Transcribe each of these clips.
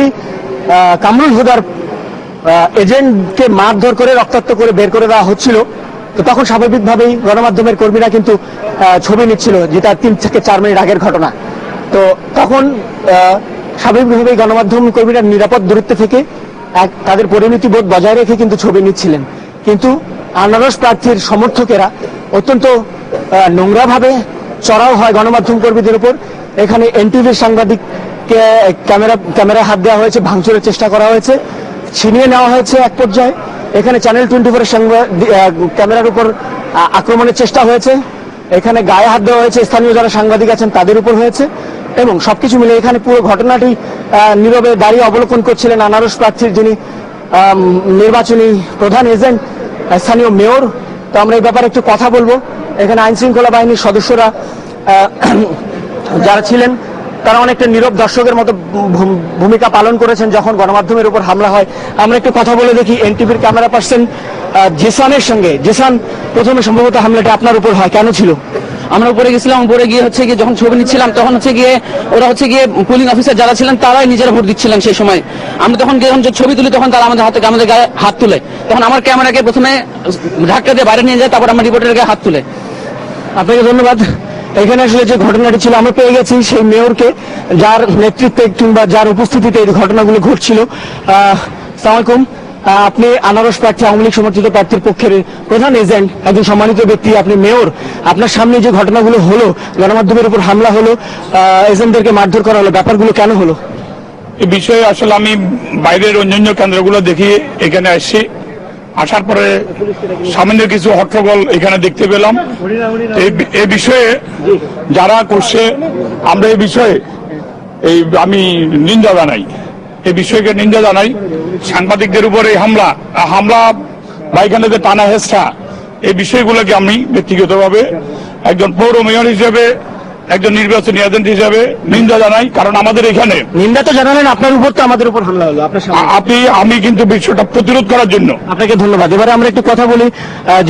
আহ, কামরুল হুদার এজেন্টকে মারধর করে রক্তাক্ত করে বের করে দেওয়া হচ্ছিল। তো তখন স্বাভাবিকভাবেই গণমাধ্যমের কর্মীরা কিন্তু ছবি নিচ্ছিল যেটা তিন থেকে চার মিনিট আগের ঘটনা। তো তখন স্বাভাবিকভাবেই গণমাধ্যম কর্মীরা নিরাপদ দূরত্ব থেকে এক তাদের পরিণতি বোধ বজায় রেখে কিন্তু ছবি নিচ্ছিলেন। কিন্তু আনারস প্রার্থীর সমর্থকেরা অত্যন্ত নোংরাভাবে চড়াও হয় গণমাধ্যম কর্মীদের উপর। এখানে এনটিভির সাংবাদিককে ক্যামেরা, ক্যামেরায় হাত দেওয়া হয়েছে, ভাঙচুরের চেষ্টা করা হয়েছে। ছিনিয়ে নেওয়া হয়েছে এক পর্যায়ে। এখানে চ্যানেল টোয়েন্টি ফোরের ক্যামেরার উপর আক্রমণের চেষ্টা হয়েছে। এখানে গায়ে হাত দেওয়া হয়েছে, স্থানীয় যারা সাংবাদিক আছেন, তাদের উপর হয়েছে। এবং সবকিছু মিলে এখানে পুরো ঘটনাটি নীরবে দাঁড়িয়ে অবলোকন করছিলেন আনারস প্রার্থীর, যিনি নির্বাচনী প্রধান এজেন্ট স্থানীয় মেয়র। তো আমরা এই ব্যাপারে একটু কথা বলব। এখানে আইন শৃঙ্খলা বাহিনীর সদস্যরা যারা ছিলেন তারা অনেকটা নীরব দর্শকের মতো ভূমিকা পালন করেছেন যখন গণমাধ্যমের উপর হামলা হয়। আমরা একটু কথা বলে দেখি এনটিভির ক্যামেরা পার্সন জেসানের সঙ্গে। জেসান প্রথমে সম্ভবত হামলাটা আপনার উপর হয় কেন ছিল? আমরা উপরে গেছিলাম উপরে গিয়ে হচ্ছে গিয়ে যখন ছবি নিচ্ছিলাম তখন হচ্ছে গিয়ে ওরা হচ্ছে গিয়ে পুলিং অফিসার যারা ছিলেন তারাই নিজেরা ভোট দিচ্ছিলেন সেই সময়। আমরা তখন যখন ছবি তুলি তখন তারা আমাদের হাতে আমাদের গায়ে হাত তুলে। তখন আমার ক্যামেরাকে প্রথমে ধাক্কা দিয়ে বাইরে নিয়ে যায় তারপর আমার রিপোর্টের গায়ে হাত তুলে। আপনাকে ধন্যবাদ। এখানে আসলে যে ঘটনাটি ছিল, আমরা পেয়ে গেছি সেই মেয়রকে, যার নেতৃত্বে কিংবা যার উপস্থিতিতে এই ঘটনাগুলো ঘটছিল। আপনি আনারস প্রার্থী, আওয়ামী লীগ সমর্থিত প্রার্থীর পক্ষের প্রধান এজেন্ট, একজন সম্মানিত ব্যক্তি, আপনি মেয়র। আপনার সামনে যে ঘটনাগুলো হলো, গণমাধ্যমের উপর হামলা হলো এজেন্টদেরকে মারধর করা হলো, ব্যাপারগুলো কেন হলো? এই বিষয়ে আসলে আমি বাইরের অন্যান্য কেন্দ্রগুলো দেখি, এখানে আসছি। আসার পরে সামান্য কিছু হট্টগোল এখানে দেখতে পেলাম। এই বি- বিষয়ে যারা করছে, আমরা এই বিষয়ে এই আমি নিন্দা জানাই। এই বিষয়কে নিন্দা জানাই। সাংবাদিকদের উপরে এই হামলা হামলা বা এখানে যে টানা হেসা এই বিষয়গুলোকে আমি ব্যক্তিগতভাবে একজন পৌর মেয়র হিসেবে একজন নির্বাচনী এজেন্ট হিসাবে নিন্দা জানাই কারণ আমাদের এখানে নিন্দা তো জানালেন আপনার উপর তো আমাদের উপর হামলা হলো আপনার সামনে। আপনি আমি কিন্তু বিষয়টা প্রতিরোধ করার জন্য। আপনাকে ধন্যবাদ। এবারে আমরা একটু কথা বলি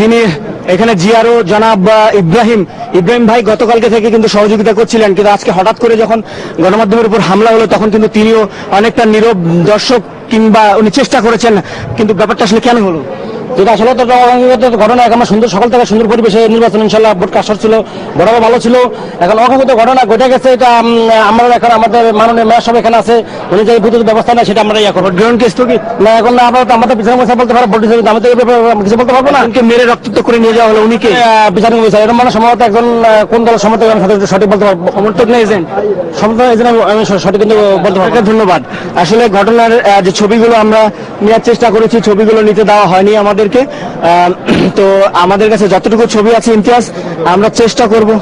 যিনি এখানে জিয়ারও জনাব বা ইব্রাহিম। ইব্রাহিম ভাই গতকালকে থেকে কিন্তু সহযোগিতা করছিলেন কিন্তু আজকে হঠাৎ করে যখন গণমাধ্যমের উপর হামলা হলো তখন কিন্তু তিনিও অনেকটা নীরব দর্শক কিংবা উনি চেষ্টা করেছেন কিন্তু ব্যাপারটা আসলে কেন হলো? যেটা আসলে তো ঘটনা এখন সুন্দর সকাল থেকে সুন্দর পরিবেশে নির্বাচন ইনশাল্লাহ ভোট ছিল ভালো ছিল। এখন অকাঙ্ক্ষিত ঘটনা ঘটে গেছে এটা আমরা এখন আমাদের মাননীয় মেয়র সব এখানে আছে উনি যে বিদ্যুৎ ব্যবস্থা নেয় সেটা আমরা ইয়া করব। স্থগিত না এখন না আপাতত আমাদের পিছনে বসে বলতে পারব ভোট আমাদের এই ব্যাপারে কিছু বলতে পারব না। মেরে রক্তাক্ত করে নিয়ে যাওয়া হলো উনি কে? বিচারিক বিষয় এরকম মানে সম্ভবত একজন কোন দলের সমর্থক সঠিক- বলতে পারব? সমর্থক না এজেন্ট? সমর্থক আমি- সঠিক কিন্তু বলতে পারব ধন্যবাদ। আসলে ঘটনার যে ছবিগুলো আমরা নেওয়ার চেষ্টা করেছি ছবিগুলো নিতে দেওয়া হয়নি আমাদেরকে আহ, তো আমাদের কাছে যতটুকু ছবি আছে ইমতিয়াজ আমরা চেষ্টা করব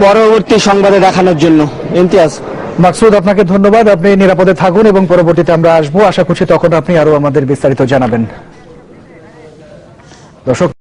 পরবর্তী সংবাদে দেখানোর জন্য। ইমতিয়াজ। মাকসুদ আপনাকে ধন্যবাদ। আপনি নিরাপদে থাকুন এবং পরবর্তীতে আমরা আসব। আশা করছি তখন আপনি আরও আমাদের বিস্তারিত জানাবেন। দর্শক